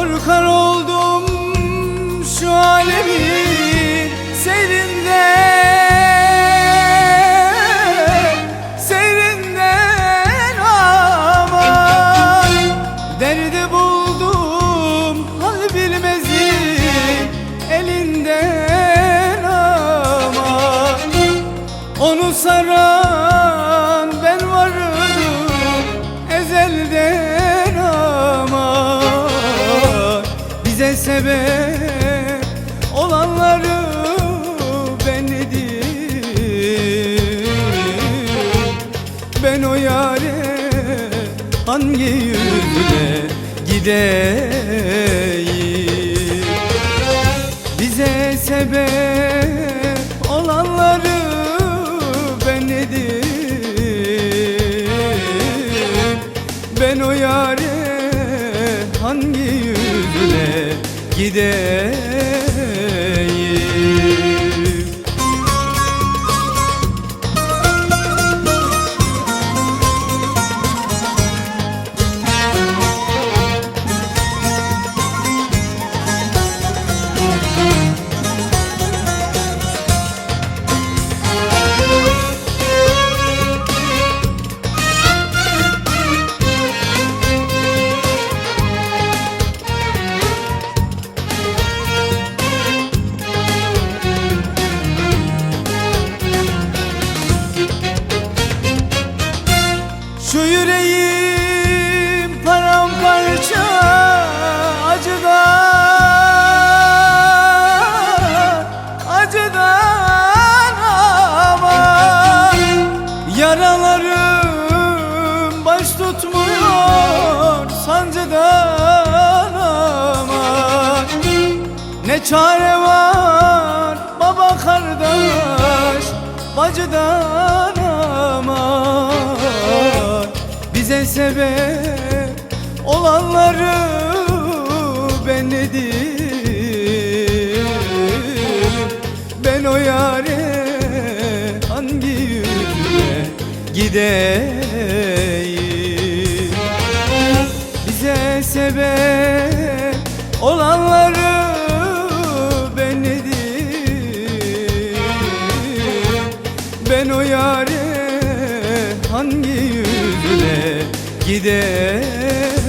Korkar oldum şu alemin seyrinde Seyrinden aman. Derdi buldum hal bilmezim elinden aman. Onu sarar sebep olanları ben idim Ben o yare hangi yüzle gideyim? Bize sebep olanları ben idim Ben o yare hangi yüzle gideyim Baş tutmuyor sancıdan ama Ne çare var baba kardeş bacıdan aman. Bize sebep olanları ben dedim Ben o yare hangi yüzle gideyim sebep olanları ben dedim Ben o yare hangi yüzle gideyim